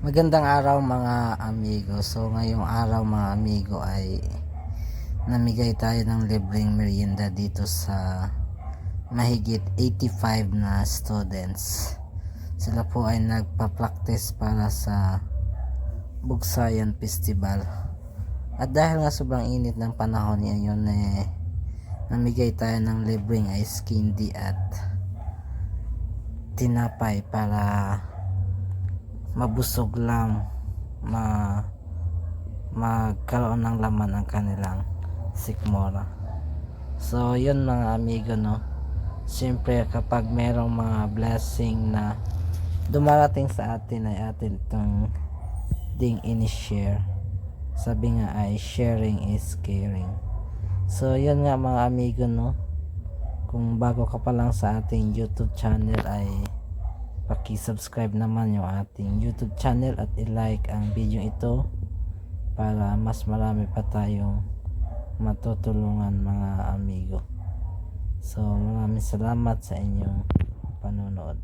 Magandang araw mga amigo. So ngayong araw mga amigo ay namigay tayo ng libreng merienda dito sa mahigit 85 na students. Sila po ay nagpa-practice para sa Bugsayan Festival. At dahil nga sobrang init ng panahon ngayon eh namigay tayo ng libreng ice candy at tinapay para mabusog lang ma magkaroon ng laman ang kanilang sikmora. So yun mga amigo no? Siyempre kapag merong mga blessing na dumarating sa atin ay atin itong ding ini-share. Sabi nga ay sharing is caring. So yun nga mga amigo no? Kung bago ka pa lang sa ating youtube channel ay paki-subscribe naman yung ating YouTube channel at i-like ang video ito para mas marami pa tayong matutulungan mga amigo. So maraming salamat sa inyong panonood.